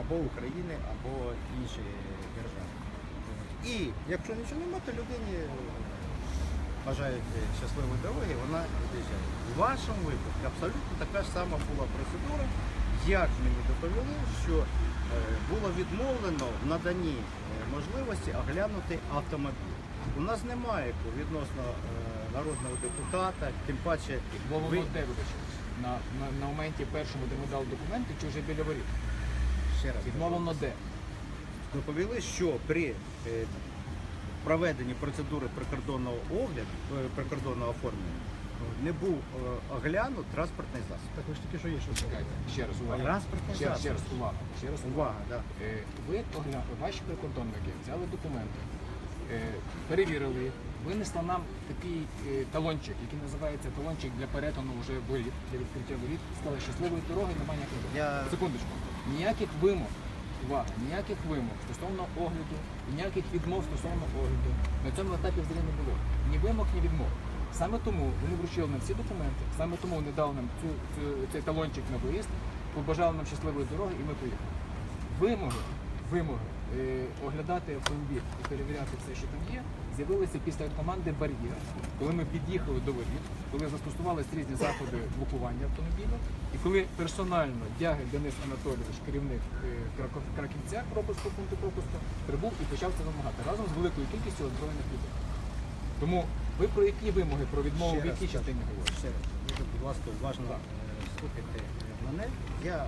або України, або інші держави. І якщо нічого немає, то людині бажають щасливої дороги, вона від'їжджає. У вашому випадку абсолютно така ж сама була процедура, як мені доповіли, що е, було відмовлено в наданні е, можливості оглянути автомобіль. У нас немає відносно е, народного депутата, тим паче вибачилось? На, на, на моменті першому, де ми дали документи, чи вже біля воріт? Ще раз Відмовлено де? доповіли, що при е, проведенні процедури прикордонного огляду, е, прикордонного оформлення не був е, оглянут транспортний засіб. Так ви ж тільки що є, що Чекайте, ще раз увага. Транспортний Ще раз, ще засіб. раз увага. Ще раз увага. Увага, да. Е, Ви огля... ваші прикордонники взяли документи, е, перевірили, їх, винесли нам такий е, талончик, який називається талончик для перетину вже воріт, для відкриття воріт. Сказали, щасливої дороги, немає вимог. Я- Секундочку. Ніяких вимог. Увага, ніяких вимог стосовно огляду, ніяких відмов стосовно огляду. На цьому етапі взагалі не було. Ні вимог, ні відмов. Саме тому вони вручили нам всі документи, саме тому вони дали нам цю, цю, цей талончик на виїзд, побажали нам щасливої дороги і ми поїхали. Вимоги, вимоги оглядати автомобіль і перевіряти все, що там є, з'явилися після команди бар'єр, коли ми під'їхали до воріт, коли застосувалися різні заходи блокування автомобіля, і коли персонально Дягель Денис Анатолійович, керівник е, Краківця пропуску пункту пропуску, прибув і почав це вимагати разом з великою кількістю озброєних людей. Тому ви про які вимоги, про відмову в якій частині говорите? Ще раз, дуже, будь ласка, уважно е, слухайте мене. Я е,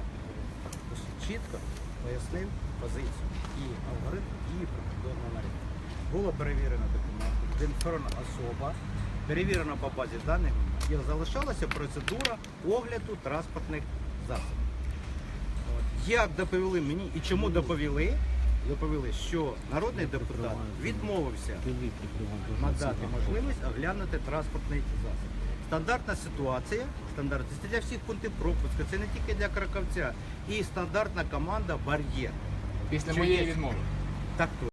чітко пояснив позицію і алгоритм дії прикордонного наряду. Було перевірено документи, ідентифікована особа, перевірено по базі даних і залишалася процедура огляду транспортних засобів. Як доповіли мені і чому доповіли? Доповіли, що народний депутат відмовився надати можливість оглянути транспортний засіб. Стандартна ситуація, стандартна це для всіх пунктів пропуску, це не тільки для краковця. І стандартна команда бар'єр. Після Чи моєї є? відмови. Так то.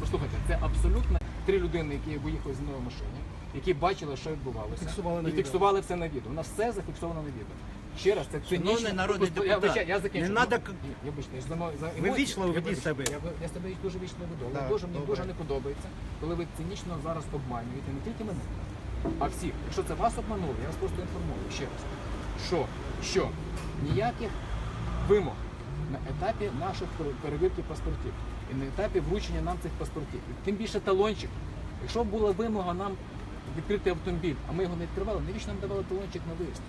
Послухайте, це абсолютно три людини, які виїхали з мною в машині, які бачили, що відбувалося, Фіксували на і відео. фіксували все на відео. У нас все зафіксовано на відео. Ще раз, це Шановний цинічно. народний Просто я, депутат, вибачаю, я закінчу. не надо Ну, ні, Вибачте, я ж за, мо- за Ви емоції. вічливо Я ведіть вибачте, себе. Я, я себе дуже вічно веду, але Так, дуже, мені добре. дуже не подобається, коли ви цинічно зараз обманюєте не тільки мене, а всіх. Якщо це вас обманули, я вас просто інформую ще раз. Що? Що? Ніяких вимог на етапі наших перевірки паспортів і на етапі вручення нам цих паспортів. І Тим більше талончик. Якщо була вимога нам відкрити автомобіль, а ми його не відкривали, навіщо нам давали талончик на виїзд?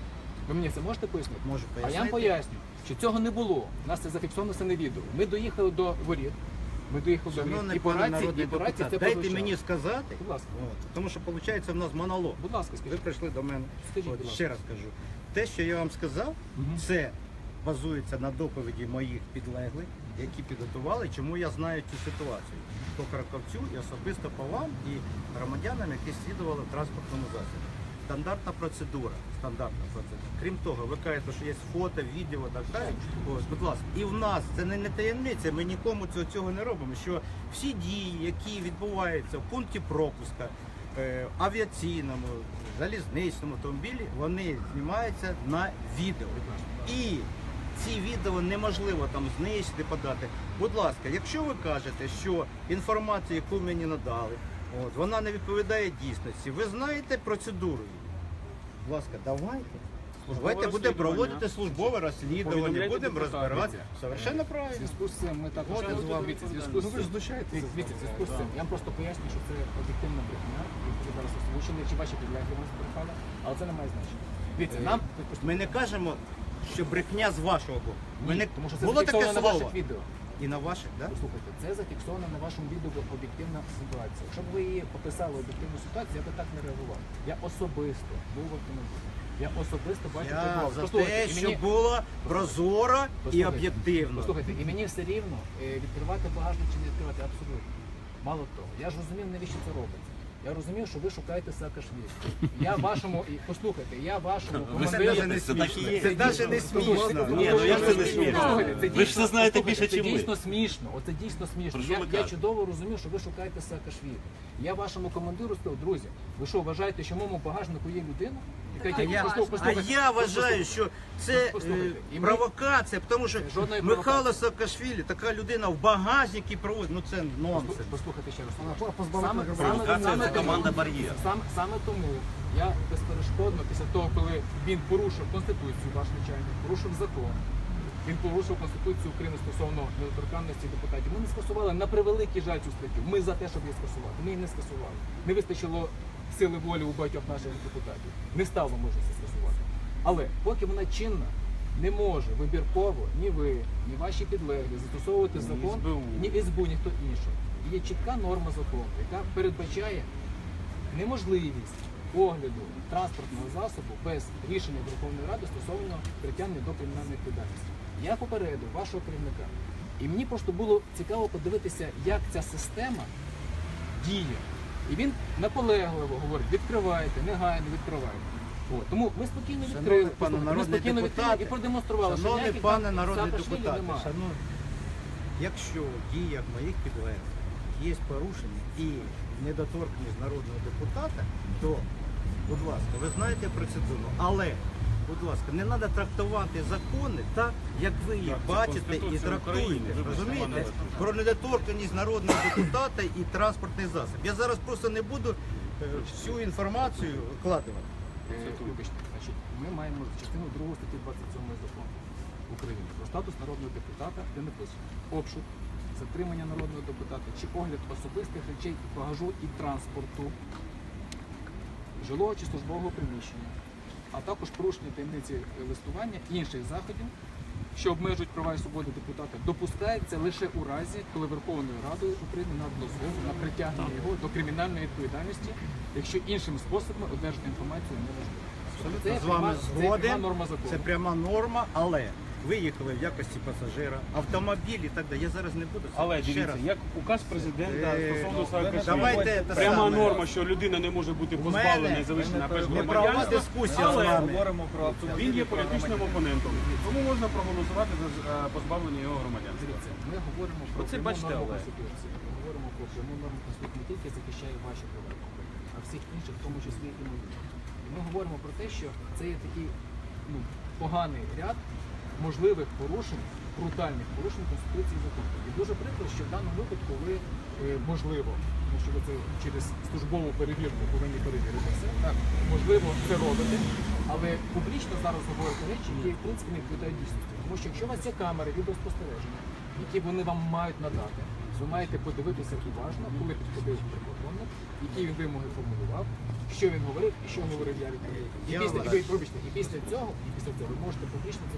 Ви мені це можете пояснити? Можу А я вам поясню, що цього не було. У нас це зафіксовано все на відео. Ми доїхали до воріт. Ми до. Шановний І по пане рації, народний і по рації депутат, це дайте прозвучало. мені сказати, Будь ласка. От, тому що виходить в нас монолог. Будь ласка, Ви скажіть. прийшли до мене. Скажіть, От, ласка. ще раз кажу. Те, що я вам сказав, Мгм. це базується на доповіді моїх підлеглих, які підготували, чому я знаю цю ситуацію. По Краковцю і особисто по вам і громадянам, які слідували в транспортному засобі. Стандартна процедура. Стандартна процедура. Крім того, ви кажете, що є фото, відео, так далі. Ось, будь ласка, і в нас це не, не таємниця. Ми нікому цього, цього не робимо. Що всі дії, які відбуваються в пункті пропуска, е, авіаційному, залізничному автомобілі, вони знімаються на відео. І ці відео неможливо там знищити, подати. Будь ласка, якщо ви кажете, що інформація, яку мені надали, от, вона не відповідає дійсності, ви знаєте процедуру. Будь ласка, давайте. Давайте будемо проводити службове розслідування, Повідомляйте будемо розбиратися. Совершенно В правильно. зв'язку з цим ми також з вами. Дивіться, в зв'язку з Ну, ви ж цим- знущаєтеся Дивіться, в зв'язку з цим. Я вам просто поясню, що це об'єктивна брехня, яку ви зараз озвучили, чи ваші підлеглі вас збрехали, але це не має значення. Дивіться, нам Ми не кажемо, що брехня з вашого боку. Ми не... тому що це Було таке зафіксовано на слово. ваших відео. І на ваших, так? Да? Слухайте, це зафіксовано на вашому відео об'єктивна ситуація. Якщо б ви її описали об'єктивну ситуацію, я би так не реагував. Я особисто був в автомобілі. Я особисто бачив Я за те, мені- було прозоро і об'єктивно. Послухайте, і мені все рівно е, відкривати багажник чи не відкривати абсолютно. Мало того, я ж розумів, навіщо це робиться. Я розумів, що ви шукаєте Саакашвілі. Я вашому, і послухайте, я вашому Ви це командиру- навіть не смішно. Це навіть не смішно. Ні, ну як це не смішно? Слухайте, це Ви ж дійсно- все знаєте більше, це чим ми. дійсно смішно. Оце дійсно смішно. Про що Я, чудово розумів, що ви шукаєте Саакашвілі. Я вашому командиру сказав, друзі, ви що вважаєте, що в моєму багажнику є людина, А я, а я вважаю, що це е, провокація, тому що Жодної Михайло провокації. Саакашвілі, така людина в багажнику проводить, ну це нонсенс. Послухайте ще раз. Саме, саме, Провокація саме це тому- команда «Бар'єр». Саме, саме тому я безперешкодно, після того, коли він порушив Конституцію, ваш начальник, порушив закон, він порушив Конституцію України стосовно недоторканності депутатів. Ми не скасували на превеликий жаль цю статтю. Ми за те, щоб її скасувати. Ми її не скасували. Не вистачило сили волі у багатьох наших депутатів. Не стало можливості скасувати. Але поки вона чинна, не може вибірково ні ви, ні ваші підлеглі застосовувати закон, СБУ. ні СБУ, ні хто інший. Є чітка норма закону, яка передбачає неможливість огляду транспортного засобу без рішення Верховної Ради стосовно притягнення до кримінальної відповідальності. Я попередив вашого керівника, і мені просто було цікаво подивитися, як ця система діє. І він наполегливо говорить, відкривайте, негайно відкривайте. От. Тому ми спокійно відкрили, пане ми народний спокійно відкрили і продемонстрували, що Шановний ніяких пане там народний Саакашвілі депутат, немає. якщо в діях моїх підлеглих є порушення і недоторкність народного депутата, то, будь ласка, ви знаєте процедуру. Але, будь ласка, не треба трактувати закони так, як ви їх Так, бачите і трактуєте. України, Розумієте? Про недоторканність народного депутата і транспортний засіб. Я зараз просто не буду е, всю інформацію викладувати. Е, Вибачте, значить, ми маємо частину 2 статті 27 закону України про статус народного депутата, де написано обшук, затримання народного депутата чи огляд особистих речей багажу і транспорту, жилого чи службового приміщення, а також порушення таємниці листування інших заходів, що обмежують права і свободи депутата, допускається лише у разі, коли Верховною Радою України надано згоду на притягнення його до кримінальної відповідальності, якщо іншими способами одержати інформацію неможливо. Це з вами пряма- це пряма норма закону. Це пряма норма, але ви їхали в якості пасажира, автомобіль і так далі. Я зараз не буду. Але ще дивіться, раз. як указ президента Е, стосовно ну, Саакашвілі. давайте те Пряма саме. норма, що людина не може бути позбавлена і залишена без не правова громадянства, дискусія з але вами. він є політичним опонентом. Тому можна проголосувати за е, позбавлення його громадянства. Ми говоримо про Оце пряму бачите, норму але- Конституції. Ми говоримо про пряму норму Конституції, не тільки захищає ваші права, а всіх інших, в тому числі і мої. І ми говоримо про те, що це є такий ну, поганий ряд можливих порушень, брутальних порушень Конституції закону. І дуже прикро, що в даному випадку ви е, можливо, тому що ви це через службову перевірку повинні перевірити все. Так, можливо, це робите, але публічно зараз говорите речі, які в принципі не відповідають дійсності. Тому що якщо у вас є камери відеоспостереження, які вони вам мають надати, ви маєте подивитися уважно, коли підходив прикордонник, які він вимоги формулював, що він говорив і що говорив я. І після, і, ви, і після цього, і після цього ви можете публічно це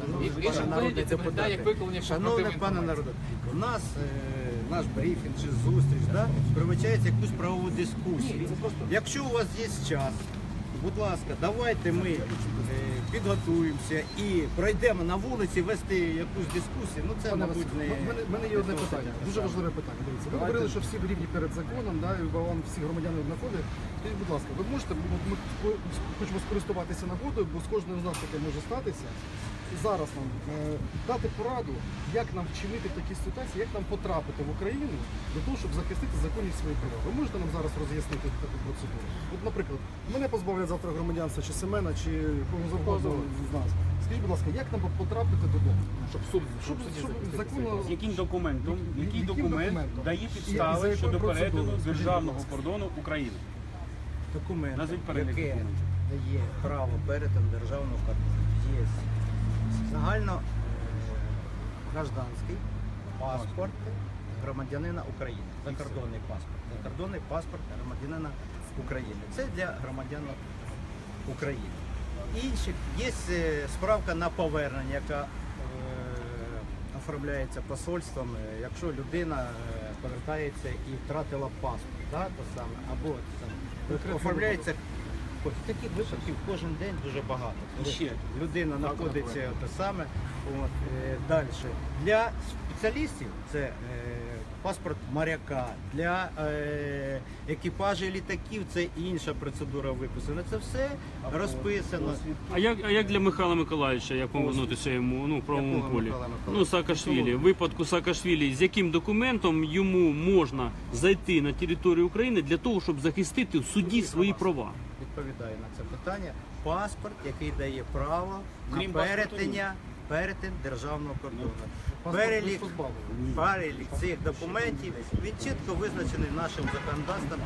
Шановний. І вигляді це питання як виконання Шановний пане народе, у нас е, наш брифінг чи зустріч да, привичається якусь правову дискусію. Якщо у вас є час, будь ласка, давайте ми е, підготуємося і пройдемо на вулиці вести якусь дискусію. Ну це, Пане мабуть, Василь, не в мене, в мене є одне не питання, дуже важливе питання. Дивіться, ви говорили, що всі рівні перед законом, да, і вам всі громадяни однакові. Скажіть, будь ласка, ви можете, бо ми хочемо скористуватися нагодою, бо з кожним з нас таке може статися. Зараз нам е, дати пораду, як нам вчинити в такій ситуації, як нам потрапити в Україну для того, щоб захистити законність своїх прав. Ви можете нам зараз роз'яснити таку процедуру? От, наприклад, мене позбавлять завтра громадянства чи Семена, чи кого завгодно з нас. Скажіть, будь ласка, як нам потрапити додому? щоб суд Щоб, щоб законно З яким документом, Яким який документ документом? дає І- і за підстави якою щодо процедурою? перетину Скажіть, державного ласка. кордону України? документ, Назвіть перелік яке документів. дає право перетин державного кордону. Є загально гражданський паспорт громадянина України. Закордонний паспорт. Закордонний паспорт громадянина України. Це для громадян України. Інших є е, справка на повернення, яка е, оформляється посольством, е, якщо людина повертається і втратила паспорт, да, то саме, або саме. Оформляється Ось таких випадків кожен день дуже багато. Ще. Людина знаходиться те саме. От, е, далі. Для спеціалістів це е, паспорт моряка, для е, екіпажів літаків це інша процедура виписана. Це все розписано. А як, а як для Михайла Миколаївича, як повернутися йому ну, в правовому Якого полі? Михайла Миколаївича? Ну, Саакашвілі. В випадку Саакашвілі, з яким документом йому можна зайти на територію України для того, щоб захистити в суді свої права? Відповідаю на це питання. паспорт, який дає право на перетиня, перетин державного кордону. Перелік, перелік цих документів він чітко визначений нашим законодавством.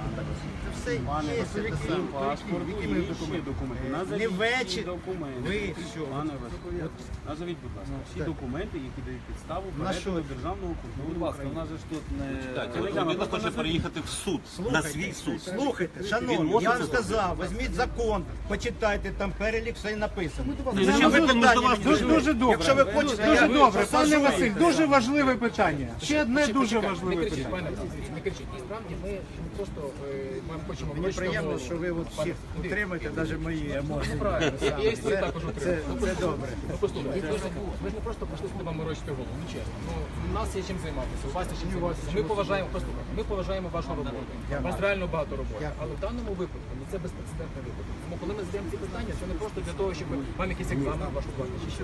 Це все є. Це крім саме. паспорту, Які є ми ще документи. Не Назовіть вечір. всі документи. Ви що? Пане Василь, от назовіть, будь ласка, всі документи, які дають підставу На перетину що? державного кордону. Будь ласка, у нас же ж тут не... Так, Телеграм, людина хоче переїхати в суд, на свій суд. Слухайте, Він шановні, може я вам це сказав, візьміть закон, почитайте, там перелік все написано. Зачем ну, ви мені дуже- дуже добре. Якщо ви хочете, Дуже я добре, пане посажу. Василь, дуже важливе питання. Ще одне дуже важливе Не кричіть, питання. пане Василь, не кричіть. І справді ми ми просто е, ми хочемо Мені приємно, що ви от всіх утримуєте, навіть мої емоції. Ну, правильно, я, і свої також це- утримую. Ну, це добре. Ну, послухайте, ви ж не- ж не просто прийшли сюди вам морочити голову, ну чесно. Ну, у нас є чим займатися, у вас є чим займатися. Ми поважаємо, послухайте, ми поважаємо вашу роботу. У вас реально багато роботи. Але в даному випадку ну, це безпрецедентний випадок. Тому коли ми задаємо ці питання, це не просто для того, щоб вам якийсь екзамен вашу чи.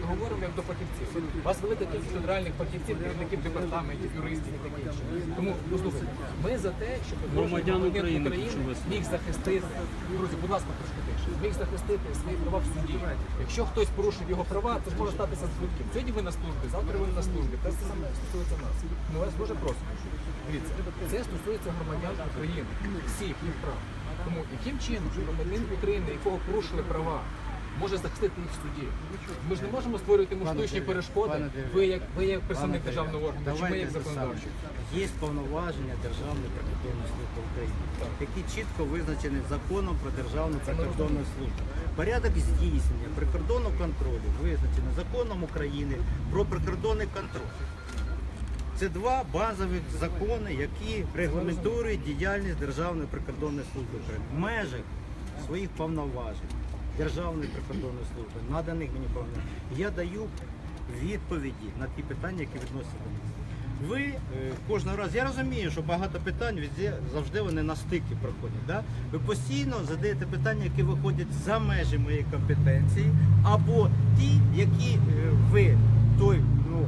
Ми говоримо як до фахівців. У вас велика кількість федеральних фахівців, керівників департаментів, юристів і таке інше. Тому послухайте, ми за те, щоб кожен Громадян України, міг захистити, друзі, будь ласка, трошки тише, міг захистити свої права в суді. Якщо хтось порушив його права, це ж може статися з будь-ким. Сьогодні ви на службі, завтра ви на службі. Те саме стосується нас. Ми вас дуже просимо. Дивіться, це стосується громадян України, всіх їх прав. Тому яким чином громадянин України, якого порушили права, може захистити їх в суді? Ми ж не можемо створювати йому штучні перешкоди. Ви як ви як представник державного органу, чи ми як саме. Є повноваження Державної прикордонної служби України, які чітко визначені законом про Державну прикордонну службу. Порядок здійснення прикордонного контролю визначений законом України про прикордонний контроль. Це два базових закони, які регламентують діяльність Державної прикордонної служби України в межах своїх повноважень Державної прикордонної служби, наданих мені повноважень. Я даю відповіді на ті питання, які відносяться до нас. Ви е, кожного разу, я розумію, що багато питань завжди вони на стикі проходять. Да? Ви постійно задаєте питання, які виходять за межі моєї компетенції, або ті, які е, ви той, ну,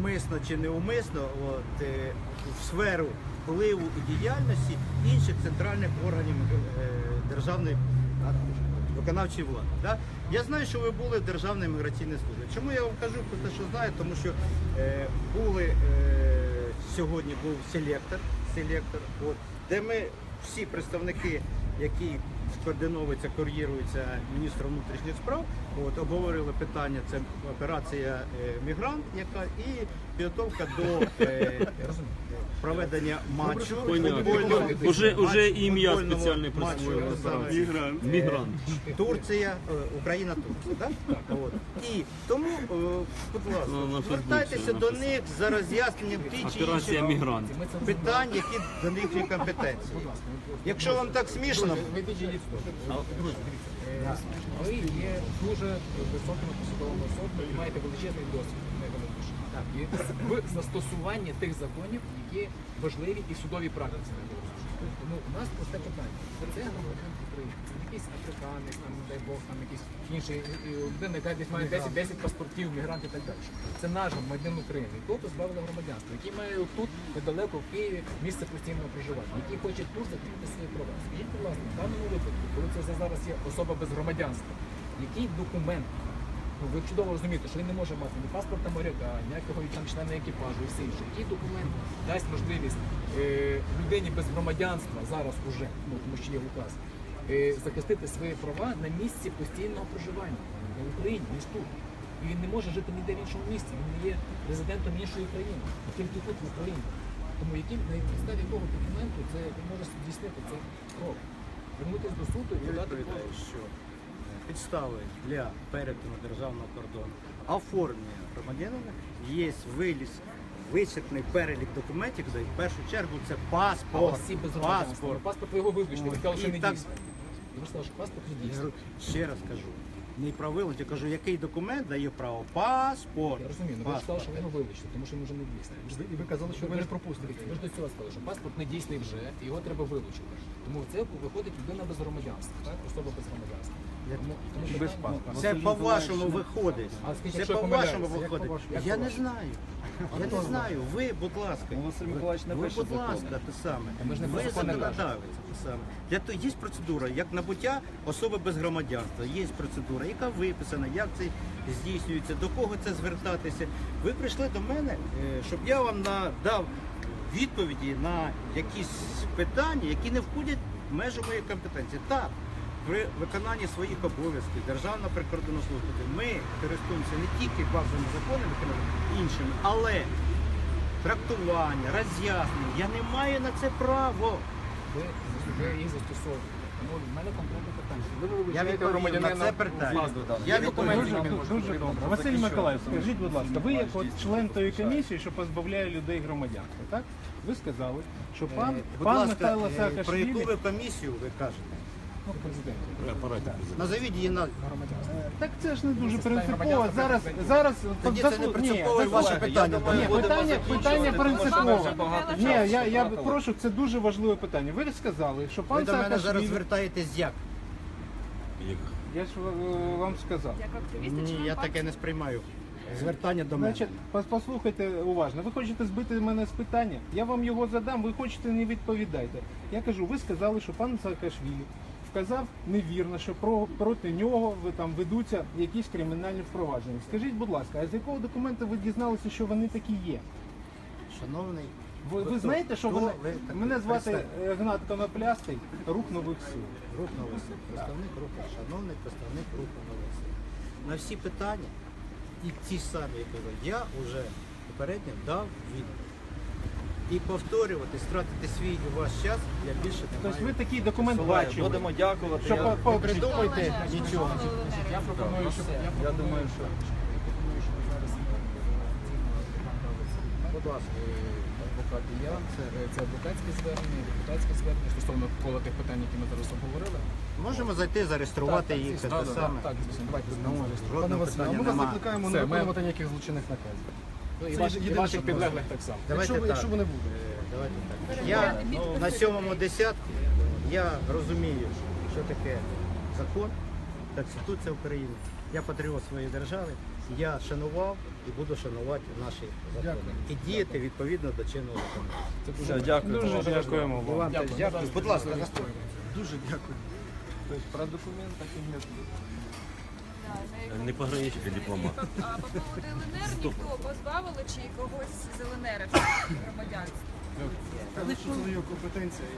умисно чи неумисно от, е, в сферу впливу і діяльності інших центральних органів е, державної виконавчої влади. Да? Я знаю, що ви були в Державній міграційній службі. Чому я вам кажу про те, що знаю? Тому що е, були е, сьогодні був селектор, селектор от, де ми всі представники, які координовуються, кур'єруються міністром внутрішніх справ, от, обговорили питання, це операція е, Мігрант, яка і підготовка до е, проведення матчу. Футбольного- Уже, уже ім'я футбольного спеціальне матчу, присвоїли. саме, Мігрант. Мігрант. Турція, е, Україна, Турція. Да? От. І тому, е, будь Ну, на ласка, Фейсбуці звертайтеся до написано. них за роз'ясненням ті чи Операція Мігрант. Питань, які до них є компетенції. Якщо вам так смішно, Друзі, ви є дуже високими посадовими особами і маєте величезний досвід в застосуванні тих законів, які важливі і в судовій практиці. Тому у нас просте питання. Це громадян України, це якийсь африканець, там, не дай Бог, там якийсь інший е, е, людина, яка десь має 10, 10 паспортів, мігрант і так далі. Це наш громадян України, якого позбавили громадянства, який має тут недалеко в Києві місце постійного проживання, який хоче тут закрити свої права. Скажіть, будь ласка, в даному випадку, коли це зараз є особа без громадянства, який документ? Ну, ви чудово розумієте, що він не може мати ні паспорта моряка, ніякого там члена екіпажу і все інше. Який документ дасть можливість е, людині без громадянства зараз уже, ну тому що є указ, е, захистити свої права на місці постійного проживання в Україні, ніж тут. І він не може жити ніде в іншому місці. Він не є резидентом іншої країни, а тільки тут в Україні. Тому яким на підставі якого документу це він може здійснити цей крок? Вернутися до суду і подати відповідаю, позов. що підстави для перетину державного кордону оформлення громадянина є виліз. Вичерпний перелік документів, де в першу чергу це паспорт. осіб без громадянства. Паспорт. Ну, Паспорт ви його виключили, ви сказали, що І не так- дійсний. Ви сказали, що паспорт не Я дійсний. говорю, ще раз кажу, не про вилучення, я кажу, який документ дає право? Паспорт. Я розумію, але ви ж сказали, що ви його вилучили, тому що він вже не дійсний. Ви ж- І ви казали, що ви не пропустите. Ви ж до цього сказали, що паспорт не дійсний вже, і його треба вилучити. Тому це виходить людина без громадянства, так? особа без громадянства. без паспорта. Це по-вашому виходить. А скажіть, Це якщо я по-вашому помиляюся, як виходить. по-вашому? Я не знаю. Я не знаю. Ви, будь ласка. Василь Миколаївич Ви, напише будь ласка, те саме. Ми ж не Ви законодавець, те саме. Для того є процедура, як набуття особи без громадянства. Є процедура, яка виписана, як це здійснюється, до кого це звертатися. Ви прийшли до мене, е, щоб я вам надав відповіді на якісь питання, які не входять в межу моєї компетенції. Так, при виконанні своїх обов'язків Державна прикордонна служба, ми користуємося не тільки базовими законами, іншими, але трактування, роз'яснення, я не маю на це право. Ви, їх застосовуєте. В мене конкретне питання. Я відповів на це питання. Я документи, Дуже, дуже добре. Василь. Миколаївич, скажіть, будь ласка, ви як от член тої комісії, що позбавляє людей громадянства, так? Ви сказали, що пан, Е, Будь пан ласка, Михайло е, про яку ви комісію ви кажете? Ну, президент. Назовіть її на Громадянство. Так це ж не дуже принципово. Зараз, зараз Тоді це не принципове Ні, ваше питання. Ні, питання, питання принципове. Ні, я, я прошу, це дуже важливе питання. Ви сказали, що ви пан до мене зараз Саакашвілі... звертаєтесь як? Я ж е, вам сказав. Як активіст Ні, я таке не сприймаю. Звертання до мене. Значить, пос- послухайте уважно. Ви хочете збити мене з питання? Я вам його задам, ви хочете не відповідайте. Я кажу, ви сказали, що пан Саакашвілі вказав невірно, що про, проти нього ви там ведуться якісь кримінальні впровадження. Скажіть, будь ласка, а з якого документу ви дізналися, що вони такі є? Шановний, Ви, ви знаєте, що Хто вони... ви такий? мене звати Представте. е, Гнат Коноплястий, рух нових сил. Рух нових сил. Представник руху, шановний представник руху нових сил. На всі питання, і ті ж самі, які я вже попередньо дав відповідь. І повторювати, стратити свій і ваш час я більше не Тобто ви маю. такий документ бачили. Будемо дякувати. Що по, по, Не придумайте нічого. Я пропоную, щоб я думаю, що Будь ласка. адвокат і я. Це, це адвокатське звернення, депутатське звернення стосовно кола тих питань, які ми зараз обговорили. Можемо зайти, зареєструвати їх, звісно, те да, да, саме. Так, звісно, давайте Ну, жодного питання ми вас немає. закликаємо Все, не ми- виконувати ніяких злочинних наказів. Ну, і ваших, і ваших підлеглих так само. Давайте Якщо, так. якщо ви не будете. Е, Давайте так. Я на сьомому десятку я розумію, що таке закон, Конституція України. Я патріот своєї держави. Я шанував і буду шанувати наші закони. І діяти відповідно до чинного дуже дякую. Дуже дякуємо вам. дякую. Будь ласка. Дуже дякую. Тобто про документ так і не Не пограничник, а дипломат. А по поводу ЛНР ніхто позбавили чи когось з ЛНР громадянства? Що за його компетенція?